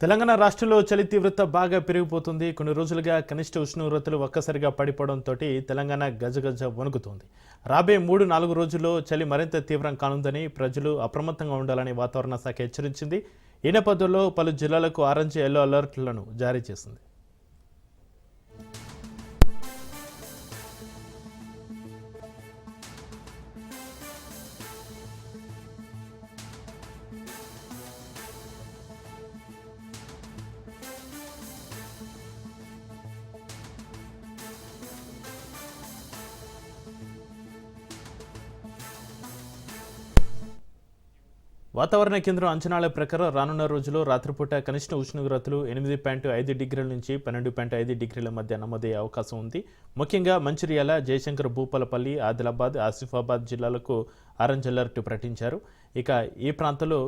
తెలంగాణ రాష్ట్రంలో చలి తీవ్రత బాగా పెరిగిపోతుంది. కొన్ని రోజులుగా కనిష్ట ఉష్ణోగ్రతలు ఒక్కసారిగా పడిపోవడంతో తెలంగాణ గజగజ వణుకుతోంది. రాబోయే మూడు నాలుగు రోజుల్లో చలి మరింత తీవ్రం కానుందని ప్రజలు అప్రమత్తంగా ఉండాలని వాతావరణ శాఖ హెచ్చరించింది. ఈ నేపథ్యంలో పలు జిల్లాలకు ఆరెంజ్ ఎల్లో అలర్ట్లను జారీ చేసింది. వాతావరణ కేంద్రం అంచనాల ప్రకారం రానున్న రోజుల్లో రాత్రిపూట కనిష్ట ఉష్ణోగ్రతలు ఎనిమిది పాయింట్ ఐదు డిగ్రీల నుంచి పన్నెండు పాయింట్ ఐదు డిగ్రీల మధ్య నమోదయ్యే అవకాశం ఉంది. ముఖ్యంగా మంచిర్యాల జయశంకర్ భూపాలపల్లి ఆదిలాబాద్ ఆసిఫాబాద్ జిల్లాలకు ఆరెంజ్ అలర్ట్ ప్రకటించారు. ఇక ఈ ప్రాంతంలో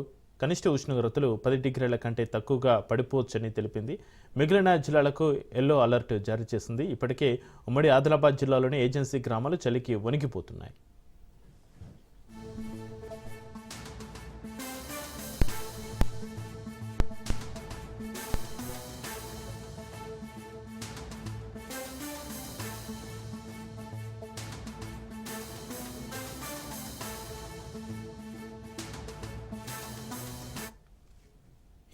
కనిష్ట ఉష్ణోగ్రతలు పది డిగ్రీల కంటే తక్కువగా పడిపోవచ్చని తెలిపింది. మిగిలిన జిల్లాలకు ఎల్లో అలర్ట్ జారీ చేసింది. ఇప్పటికే ఉమ్మడి ఆదిలాబాద్ జిల్లాలోని ఏజెన్సీ గ్రామాలు చలికి వణికిపోతున్నాయి.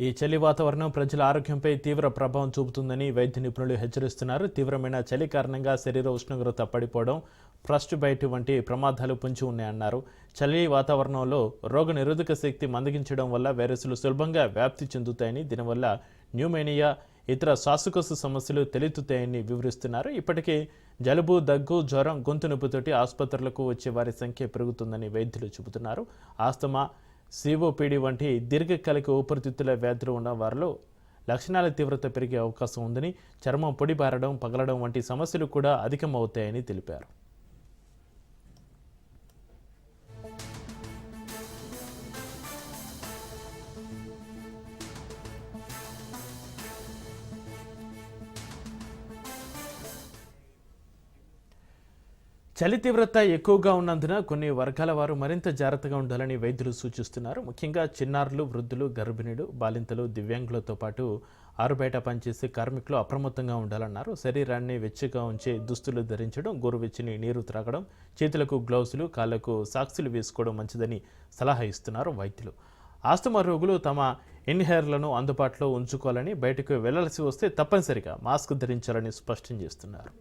ఈ చలి వాతావరణం ప్రజల ఆరోగ్యంపై తీవ్ర ప్రభావం చూపుతుందని వైద్య నిపుణులు హెచ్చరిస్తున్నారు. తీవ్రమైన చలి కారణంగా శరీర ఉష్ణోగ్రత పడిపోవడం ఫ్రస్ట్ బయట వంటి ప్రమాదాలు పొంచి ఉన్నాయన్నారు. చలి వాతావరణంలో రోగ నిరోధక శక్తి మందగించడం వల్ల వైరస్లు సులభంగా వ్యాప్తి చెందుతాయని దీనివల్ల న్యూమేనియా ఇతర శ్వాసకోశ సమస్యలు తలెత్తుతాయని వివరిస్తున్నారు. ఇప్పటికే జలుబు దగ్గు జ్వరం గొంతు నొప్పితోటి ఆసుపత్రులకు వచ్చే వారి సంఖ్య పెరుగుతుందని వైద్యులు చెబుతున్నారు. ఆస్తమా సిఓపిడి వంటి దీర్ఘకాలిక ఊపిరితిత్తుల వ్యాధులు ఉన్న వారిలో లక్షణాల తీవ్రత పెరిగే అవకాశం ఉందని చర్మం పొడిబారడం పగలడం వంటి సమస్యలు కూడా అధికమవుతాయని తెలిపారు. చలి తీవ్రత ఎక్కువగా ఉన్నందున కొన్ని వర్గాల వారు మరింత జాగ్రత్తగా ఉండాలని వైద్యులు సూచిస్తున్నారు. ముఖ్యంగా చిన్నారులు వృద్ధులు గర్భిణులు బాలింతలు దివ్యాంగులతో పాటు ఆరుబయట పనిచేసే కార్మికులు అప్రమత్తంగా ఉండాలన్నారు. శరీరాన్ని వెచ్చగా ఉంచే దుస్తులు ధరించడం గోరువెచ్చని నీరు త్రాగడం చేతులకు గ్లౌజులు కాళ్ళకు సాక్సులు వేసుకోవడం మంచిదని సలహా ఇస్తున్నారు వైద్యులు. ఆస్తమా రోగులు తమ ఇన్హేర్లను అందుబాటులో ఉంచుకోవాలని బయటకు వెళ్ళాల్సి వస్తే తప్పనిసరిగా మాస్క్ ధరించాలని స్పష్టం చేస్తున్నారు.